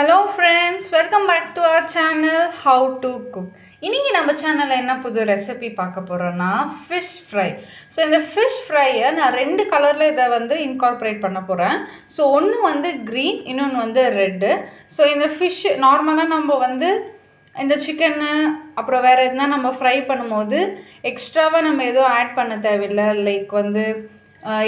Hello friends welcome back to our channel how to cook இன்னைக்கு நம்ம சேனலில் என்ன புது ரெசிபி பார்க்க போகிறோன்னா ஃபிஷ் ஃப்ரை ஸோ இந்த ஃபிஷ் ஃப்ரையை நான் ரெண்டு கலரில் இதை வந்து இன்கார்பரேட் பண்ண போகிறேன் ஸோ ஒன்று வந்து க்ரீன் இன்னொன்று வந்து ரெட்டு ஸோ இந்த ஃபிஷ் நார்மலாக நம்ம வந்து இந்த சிக்கனு அப்புறம் வேறு எதுனா நம்ம ஃப்ரை பண்ணும்போது எக்ஸ்ட்ராவாக நம்ம எதுவும் ஆட் பண்ண தேவையில்லை. லைக் வந்து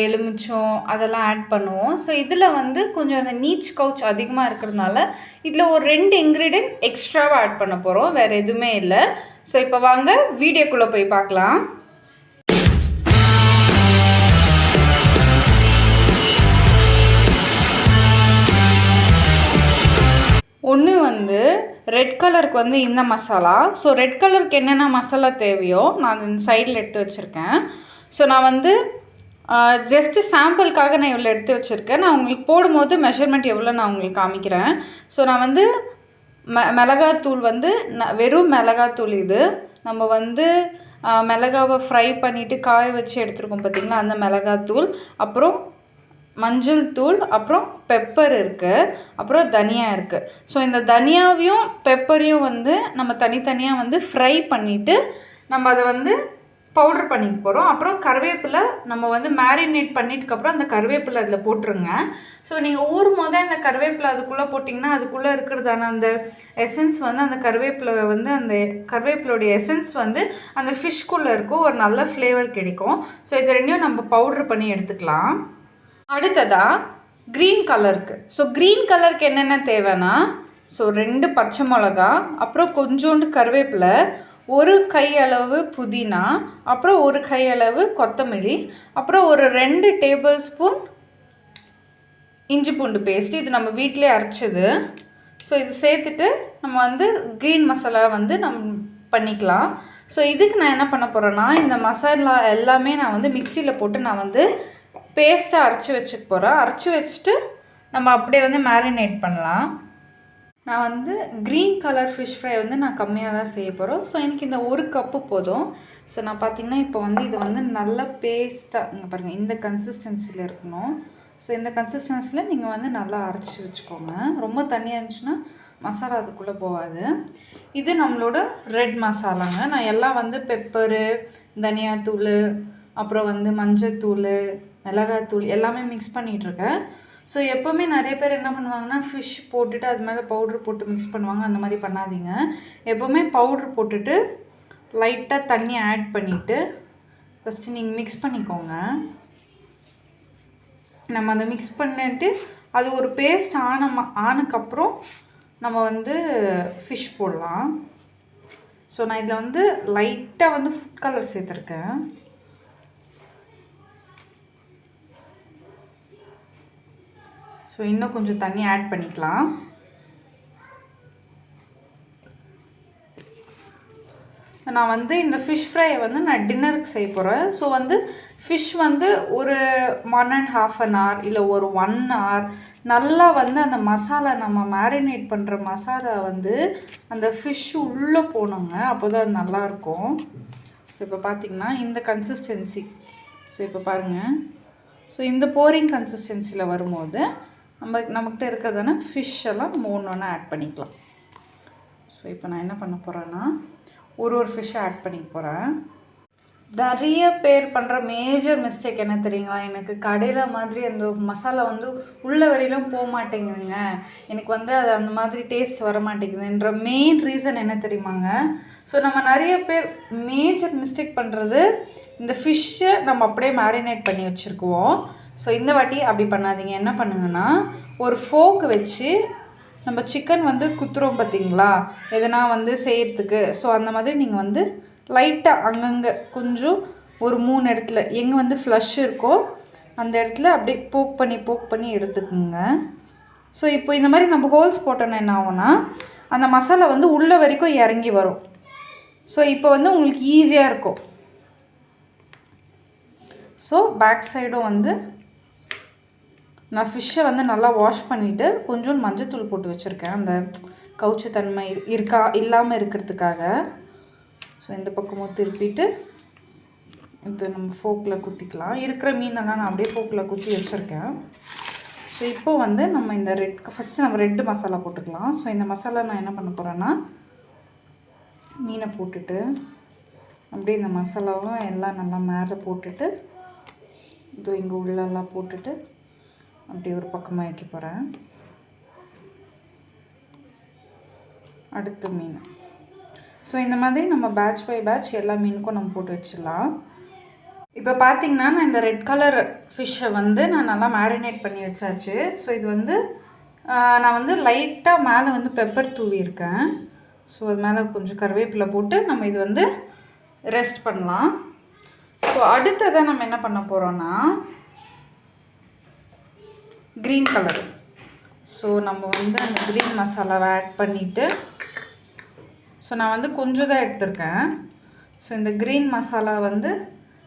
எலுமிச்சம் அதெல்லாம் ஆட் பண்ணுவோம். ஸோ இதில் வந்து கொஞ்சம் அந்த நீச் கவுச் அதிகமாக இருக்கிறதுனால இதில் ஒரு ரெண்டு இன்க்ரீடியன்ட் எக்ஸ்ட்ராவாக ஆட் பண்ண போகிறோம் வேறு எதுவுமே இல்லை. ஸோ இப்போ வாங்க வீடியோக்குள்ளே போய் பார்க்கலாம். ஒன்று வந்து ரெட் கலருக்கு வந்து இந்த மசாலா. ஸோ ரெட் கலருக்கு என்னென்ன மசாலா தேவையோ நான் இந்த சைடில் எடுத்து வச்சுருக்கேன். ஸோ நான் வந்து ஜஸ்ட்டு சாம்பிளுக்காக நான் இவ்வளோ எடுத்து வச்சுருக்கேன். நான் உங்களுக்கு போடும்போது மெஷர்மெண்ட் எவ்வளோ நான் உங்களுக்கு காமிக்கிறேன். ஸோ நான் வந்து ம மிளகாத்தூள் வந்து ந வெறும் மிளகாத்தூள் இது. நம்ம வந்து மிளகாவை ஃப்ரை பண்ணிவிட்டு காய வச்சு எடுத்துருக்கோம் பார்த்திங்களா அந்த மிளகாத்தூள். அப்புறம் மஞ்சள் தூள் அப்புறம் பெப்பர் இருக்குது அப்புறம் தனியா இருக்குது ஸோ இந்த தனியாவையும் பெப்பரையும் வந்து நம்ம தனித்தனியாக வந்து ஃப்ரை பண்ணிவிட்டு நம்ம அதை வந்து பவுடர் பண்ணிக்க போகிறோம் அப்புறம் கருவேப்பிலை நம்ம வந்து மேரினேட் பண்ணிட்டுக்கப்புறம் அந்த கருவேப்பிலை அதில் போட்டுருங்க. ஸோ நீங்கள் ஊறும் போதே அந்த கருவேப்பிலை அதுக்குள்ளே போட்டிங்கன்னா அதுக்குள்ளே இருக்கிறதான அந்த எசன்ஸ் வந்து அந்த கருவேப்பிலை வந்து அந்த கருவேப்பிலோடைய எசன்ஸ் வந்து அந்த ஃபிஷ்குள்ளே இருக்கும். ஒரு நல்ல ஃப்ளேவர் கிடைக்கும். ஸோ இது ரெண்டையும் நம்ம பவுடர் பண்ணி எடுத்துக்கலாம். அடுத்ததாக க்ரீன் கலருக்கு ஸோ க்ரீன் கலருக்கு என்னென்ன தேவைன்னா ஸோ ரெண்டு பச்சை மிளகா அப்புறம் கொஞ்சோண்டு கருவேப்பிலை ஒரு கையளவு புதினா அப்புறம் ஒரு கையளவு கொத்தமல்லி அப்புறம் ஒரு ரெண்டு டேபிள் ஸ்பூன் இஞ்சி பூண்டு பேஸ்ட் இது நம்ம வீட்டிலே அரைச்சது. ஸோ இது சேர்த்துட்டு நம்ம வந்து க்ரீன் மசாலா வந்து நம்ம பண்ணிக்கலாம். ஸோ இதுக்கு நான் என்ன பண்ண போகிறேன்னா இந்த மசாலா எல்லாமே நான் வந்து மிக்சியில் போட்டு நான் வந்து பேஸ்ட்டாக அரைச்சி வச்சுக்க போகிறேன் அரைச்சி வச்சுட்டு நம்ம அப்படியே வந்து மேரினேட் பண்ணலாம். நான் வந்து க்ரீன் கலர் ஃபிஷ் ஃப்ரை வந்து நான் கம்மியாக தான் செய்ய போகிறோம் ஸோ எனக்கு இந்த ஒரு கப்பு போதும். ஸோ நான் பார்த்தீங்கன்னா இப்போ வந்து இது வந்து நல்ல பேஸ்ட்டாக இங்கே பாருங்கள் இந்த கன்சிஸ்டன்சியில் இருக்கணும். ஸோ இந்த கன்சிஸ்டன்சியில் நீங்கள் வந்து நல்லா அரைச்சி வச்சுக்கோங்க. ரொம்ப தண்ணியாக இருந்துச்சுன்னா மசாலா அதுக்குள்ளே போகாது. இது நம்மளோட ரெட் மசாலாங்க. நான் எல்லாம் வந்து பெப்பரு தனியாத்தூள் அப்புறம் வந்து மஞ்சத்தூள் மிளகாத்தூள் எல்லாமே மிக்ஸ் பண்ணிகிட்ருக்கேன் ஸோ எப்போவுமே நிறைய பேர் என்ன பண்ணுவாங்கன்னா ஃபிஷ் போட்டுட்டு அது மேலே பவுட்ரு போட்டு மிக்ஸ் பண்ணுவாங்க. அந்த மாதிரி பண்ணாதீங்க. எப்போவுமே பவுட்ரு போட்டுட்டு லைட்டாக தண்ணி ஆட் பண்ணிவிட்டு ஃபஸ்ட்டு நீங்கள் மிக்ஸ் பண்ணிக்கோங்க. நம்ம அதை மிக்ஸ் பண்ணிட்டு அது ஒரு பேஸ்ட் ஆன ஆனக்கப்புறம் நம்ம வந்து ஃபிஷ் போடலாம். ஸோ நான் இதில் வந்து லைட்டாக வந்து ஃபுட் கலர் சேர்த்துருக்கேன். ஸோ இன்னும் கொஞ்சம் தண்ணி ஆட் பண்ணிக்கலாம். நான் வந்து இந்த ஃபிஷ் ஃப்ரையை வந்து நான் டின்னருக்கு செய்ய போகிறேன் ஸோ வந்து ஃபிஷ் வந்து ஒரு one and half an hour இல்லை ஒரு ஒன் ஹவர் நல்லா வந்து அந்த மசாலா நம்ம மேரினேட் பண்ணுற மசாலா வந்து அந்த ஃபிஷ் உள்ளே போனோங்க அப்போ தான் அது நல்லாயிருக்கும் ஸோ இப்போ பார்த்திங்கன்னா இந்த கன்சிஸ்டன்சி ஸோ இப்போ பாருங்கள் ஸோ இந்த போரிங் கன்சிஸ்டன்சியில் வரும்போது நம்ம நம்மக்கிட்ட இருக்கிறதான ஃபிஷ் எல்லாம் மூணு ஒன்று ஆட் பண்ணிக்கலாம். ஸோ இப்போ நான் என்ன பண்ண போகிறேன்னா ஒரு ஒரு ஃபிஷ்ஷை ஆட் பண்ணிக்க போகிறேன் நிறைய பேர் பண்ணுற மேஜர் மிஸ்டேக் என்ன தெரியுங்களா? எனக்கு கடையில் மாதிரி அந்த மசாலா வந்து உள்ள வரையிலும் போக மாட்டேங்குதுங்க. எனக்கு வந்து அது அந்த மாதிரி டேஸ்ட் வர மாட்டேங்குதுன்ற மெயின் ரீசன் என்ன தெரியுமாங்க? ஸோ நம்ம நிறைய பேர் மேஜர் மிஸ்டேக் பண்ணுறது இந்த ஃபிஷ்ஷை நம்ம அப்படியே மேரினேட் பண்ணி வச்சுருக்குவோம். ஸோ இந்த வாட்டி அப்படி பண்ணாதீங்க. என்ன பண்ணுங்கன்னா ஒரு ஃபோக்கு வச்சு நம்ம சிக்கன் வந்து குத்துறோம் பார்த்தீங்களா? எதனா வந்து செய்கிறதுக்கு ஸோ அந்த மாதிரி நீங்கள் வந்து லைட்டாக அங்கங்கே கொஞ்சம் ஒரு மூணு இடத்துல எங்கே வந்து ஃப்ளஷ் இருக்கோ அந்த இடத்துல அப்படியே போக் பண்ணி போக் பண்ணி எடுத்துக்குங்க. ஸோ இப்போ இந்த மாதிரி நம்ம ஹோல்ஸ் போட்டோன்னா என்ன ஆகும்னா அந்த மசாலா வந்து உள்ளே வரைக்கும் இறங்கி வரும். ஸோ இப்போ வந்து உங்களுக்கு ஈஸியாக இருக்கும். ஸோ பேக் சைடும் வந்து நான் ஃபிஷ்ஷை வந்து நல்லா வாஷ் பண்ணிவிட்டு கொஞ்சோண்டு மஞ்சத்தூள் போட்டு வச்சுருக்கேன். அந்த கவுச்சு தன்மை இருக்கா இல்லாமல் இருக்கிறதுக்காக. ஸோ இந்த பக்கமும் திருப்பிட்டு இது நம்ம ஃபோக்கில் குத்திக்கலாம். இருக்கிற மீனெல்லாம் நான் அப்படியே ஃபோக்கில் குத்தி வச்சுருக்கேன். ஸோ இப்போ வந்து நம்ம இந்த ரெட் ஃபஸ்ட்டு நம்ம ரெட்டு மசாலா போட்டுக்கலாம். ஸோ இந்த மசாலா நான் என்ன பண்ண போகிறேன்னா மீனை போட்டுட்டு அப்படியே இந்த மசாலாவும் எல்லாம் நல்லா மேலே போட்டுட்டு இது இங்கே உள்ளெல்லாம் போட்டுட்டு அப்படி ஒரு பக்கமாக வைக்க போகிறேன் அடுத்த மீன். ஸோ இந்த மாதிரி நம்ம பேட்ச் பை பேட்ச் எல்லா மீனுக்கும் நம்ம போட்டு வச்சிடலாம். இப்போ பார்த்திங்கன்னா நான் இந்த ரெட் கலர் ஃபிஷ்ஷை வந்து நான் நல்லா மேரினேட் பண்ணி வச்சாச்சு. ஸோ இது வந்து நான் வந்து லைட்டாக மேலே வந்து பெப்பர் தூவியிருக்கேன் ஸோ அது மேலே கொஞ்சம் கருவேப்பிலை போட்டு நம்ம இது வந்து ரெஸ்ட் பண்ணலாம். ஸோ அடுத்ததை நம்ம என்ன பண்ண போகிறோன்னா க்ரீன் கலர் ஸோ நம்ம வந்து அந்த க்ரீன் மசாலாவை ஆட் பண்ணிவிட்டு ஸோ நான் வந்து கொஞ்சம் தான் எடுத்திருக்கேன். ஸோ இந்த க்ரீன் மசாலா வந்து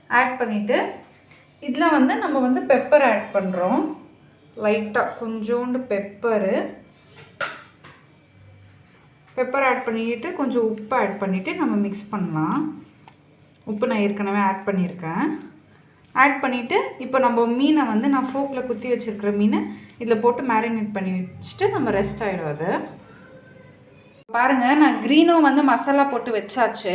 ஆட் பண்ணிவிட்டு இதில் வந்து நம்ம வந்து பெப்பர் ஆட் பண்ணுறோம் லைட்டாக கொஞ்சோண்டு பெப்பரு பெப்பர் ஆட் பண்ணிக்கிட்டு கொஞ்சம் உப்பு ஆட் பண்ணிவிட்டு நம்ம மிக்ஸ் பண்ணலாம். உப்பு நான் ஏற்கனவே ஆட் பண்ணியிருக்கேன். ஆட் பண்ணிவிட்டு இப்போ நம்ம மீனை வந்து நான் ஃபோக்கில் குத்தி வச்சுருக்கிற மீனை இதில் போட்டு மேரினேட் பண்ணி வச்சுட்டு நம்ம ரெஸ்ட் ஆகிடும் அது. பாருங்கள் நான் க்ரீனும் வந்து மசாலா போட்டு வச்சாச்சு.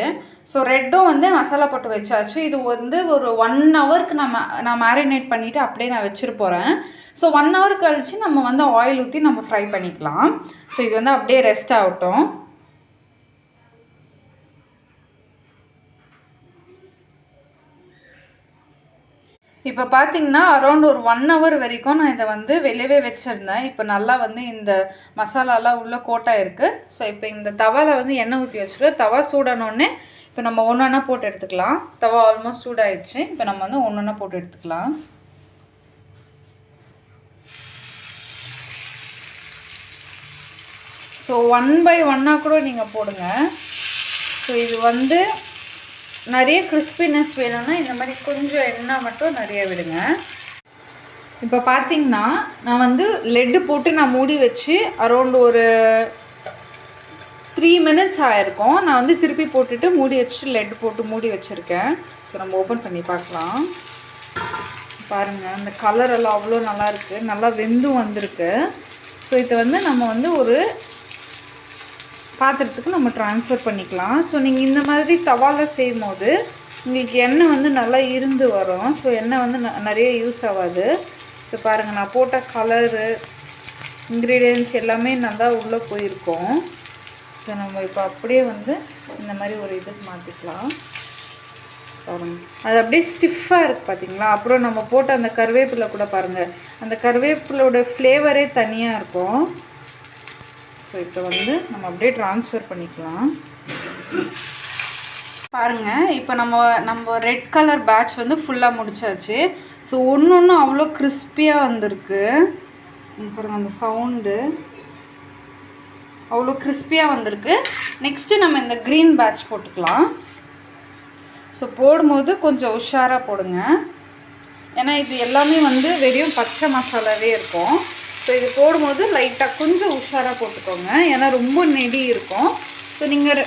ஸோ ரெட்டும் வந்து மசாலா போட்டு வச்சாச்சு. இது வந்து ஒரு ஒன் ஹவருக்கு நான் நான் மேரினேட் பண்ணிவிட்டு அப்படியே நான் வச்சுட்டு போகிறேன் ஸோ ஒன் ஹவர் கழித்து நம்ம வந்து ஆயில் ஊற்றி நம்ம ஃப்ரை பண்ணிக்கலாம். ஸோ இது வந்து அப்படியே ரெஸ்ட் ஆகட்டும். இப்போ பார்த்தீங்கன்னா அரௌண்ட் ஒரு ஒன் ஹவர் வரைக்கும் நான் இதை வந்து வெளியவே வச்சுருந்தேன். இப்போ நல்லா வந்து இந்த மசாலாலாம் உள்ளே கோட்டாக இருக்குது ஸோ இப்போ இந்த தவாவில் வந்து எண்ணெய் ஊற்றி வச்சுட்டு தவா சூடணுன்னே இப்போ நம்ம ஒன்று ஒன்றா போட்டு எடுத்துக்கலாம். தவா ஆல்மோஸ்ட் சூடாயிடுச்சு. இப்போ நம்ம வந்து ஒன்று ஒன்றா போட்டு எடுத்துக்கலாம். ஸோ ஒன் பை ஒன்னாக கூட நீங்கள் போடுங்க. ஸோ இது வந்து நிறைய கிறிஸ்பினஸ் வேணும்னா இந்த மாதிரி கொஞ்சம் எண்ணெய் மட்டும் நிறைய விடுங்க. இப்போ பார்த்தீங்கன்னா நான் வந்து லெட்டு போட்டு நான் மூடி வச்சு அரௌண்ட் ஒரு த்ரீ மினிட்ஸ் ஆகிருக்கும் நான் வந்து திருப்பி போட்டுட்டு மூடி வச்சு லெட் போட்டு மூடி வச்சுருக்கேன். ஸோ நம்ம ஓப்பன் பண்ணி பார்க்கலாம். பாருங்கள் அந்த கலர் எல்லாம் அவ்வளோ நல்லாயிருக்கு நல்லா வெந்தும் வந்திருக்கு. ஸோ இதை வந்து நம்ம வந்து ஒரு பாத்திரத்துக்கு நம்ம ட்ரான்ஸ்ஃபர் பண்ணிக்கலாம். ஸோ நீங்கள் இந்த மாதிரி தவாவில் செய்யும் போது உங்களுக்கு எண்ணெய் வந்து நல்லா இருந்து வரும். ஸோ எண்ணெய் வந்து ந- நிறைய யூஸ் ஆகாது. ஸோ பாருங்கள் நான் போட்ட கலரு இன்க்ரீடியன்ஸ் எல்லாமே நல்லா உள்ளே போயிருக்கோம். ஸோ நம்ம இப்போ அப்படியே வந்து இந்த மாதிரி ஒரு இதுக்கு மாற்றிக்கலாம் பாருங்கள் அது அப்படியே ஸ்டிஃபாக இருக்குது பார்த்தீங்களா அப்புறம் நம்ம போட்ட அந்த கருவேப்பிலை கூட பாருங்கள் அந்த கருவேப்பிலோட ஃப்ளேவரே தனியாக இருக்கும். ஸோ இப்போ வந்து நம்ம அப்படியே ட்ரான்ஸ்ஃபர் பண்ணிக்கலாம். பாருங்க இப்போ நம்ம நம்ம ரெட் கலர் பேட்ச் வந்து ஃபுல்லாக முடிச்சாச்சு. ஸோ ஒன்று ஒன்று அவ்வளோ கிறிஸ்பியாக வந்திருக்கு. பாருங்கள் பாருங்க அந்த சவுண்டு அவ்வளோ கிறிஸ்பியாக வந்திருக்கு. நெக்ஸ்ட்டு நம்ம இந்த க்ரீன் பேட்ச் போட்டுக்கலாம். ஸோ போடும்போது கொஞ்சம் உஷாராக போடுங்க. ஏன்னா இது எல்லாமே வந்து வெறும் பச்சை மசாலாவே இருக்கும். ஸோ இது போடும்போது லைட்டாக கொஞ்சம் உஷாராக போட்டுக்கோங்க. ஏன்னா ரொம்ப நெடி இருக்கும். ஸோ நீங்கள்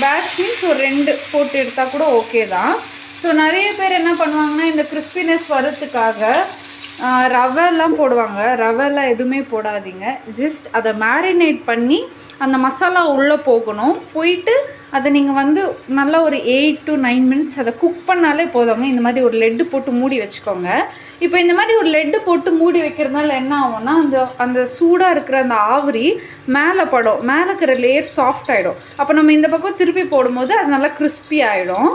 பேட்ச் மீன்ஸ் ஒரு ரெண்டு போட்டு எடுத்தால் கூட ஓகே தான். ஸோ நிறைய பேர் என்ன பண்ணுவாங்கன்னா இந்த கிறிஸ்பினஸ் வரத்துக்காக ரவெல்லாம் ரவைலாம் போடுவாங்க. ரவெல்லாம் எதுவுமே போடாதீங்க. ஜஸ்ட் அதை மேரினேட் பண்ணி அந்த மசாலா உள்ளே போகணும். போயிட்டு அதை நீங்கள் வந்து நல்லா ஒரு எயிட் டு நைன் மினிட்ஸ் அதை குக் பண்ணாலே போதுங்க இந்த மாதிரி ஒரு லெட்டு போட்டு மூடி வச்சுக்கோங்க. இப்போ இந்த மாதிரி ஒரு லெட்டு போட்டு மூடி வைக்கிறதுனால என்ன ஆகும்னா அந்த அந்த சூடாக இருக்கிற அந்த ஆவரி மேலே படும். மேலே இருக்கிற லேயர் சாஃப்ட் ஆகிடும் அப்போ நம்ம இந்த பக்கம் திருப்பி போடும்போது அது நல்லா கிறிஸ்பி ஆகிடும்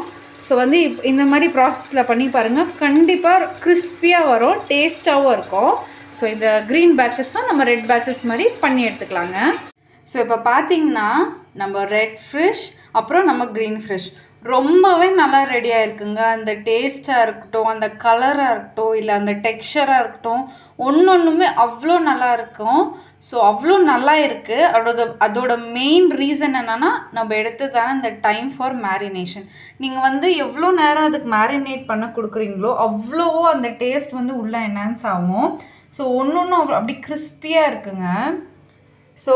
ஸோ வந்து இப் இந்த மாதிரி ப்ராசஸில் பண்ணி பாருங்கள் கண்டிப்பாக கிறிஸ்பியாக வரும் டேஸ்ட்டாகவும் இருக்கும். ஸோ இந்த க்ரீன் பேட்சஸும் நம்ம ரெட் பேட்சஸ் மாதிரி பண்ணி எடுத்துக்கலாங்க. ஸோ இப்போ பார்த்தீங்கன்னா நம்ம ரெட் ஃபிஷ் அப்புறம் நம்ம க்ரீன் ஃபிஷ் ரொம்பவே நல்லா ரெடியாக இருக்குங்க அந்த டேஸ்ட்டாக இருக்கட்டும் அந்த கலராக இருக்கட்டும் இல்லை அந்த டெக்ஸ்சராக இருக்கட்டும் ஒன்று ஒன்றுமே அவ்வளோ நல்லா இருக்கும். ஸோ அவ்வளோ நல்லா இருக்குது அதோட அதோட மெயின் ரீசன் என்னென்னா நம்ம எடுத்ததான இந்த டைம் ஃபார் மேரினேஷன் நீங்கள் வந்து எவ்வளோ நேரம் அதுக்கு மேரினேட் பண்ண கொடுக்குறீங்களோ அவ்வளோவோ அந்த டேஸ்ட் வந்து உள்ளே என்ஹான்ஸ் ஆகும். ஸோ ஒன்று ஒன்றும் அப்படி கிறிஸ்பியாக இருக்குங்க. ஸோ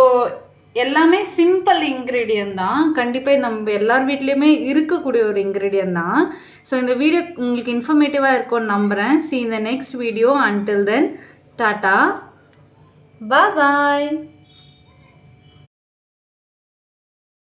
எல்லாமே சிம்பிள் இன்க்ரீடியன்ட் தான். கண்டிப்பாக நம்ம எல்லார் வீட்லேயுமே இருக்கக்கூடிய ஒரு இன்க்ரீடியன்ட் தான். ஸோ இந்த வீடியோ உங்களுக்கு இன்ஃபர்மேட்டிவாக இருக்கும்னு நம்புகிறேன் சி இந்த next video until then tata bye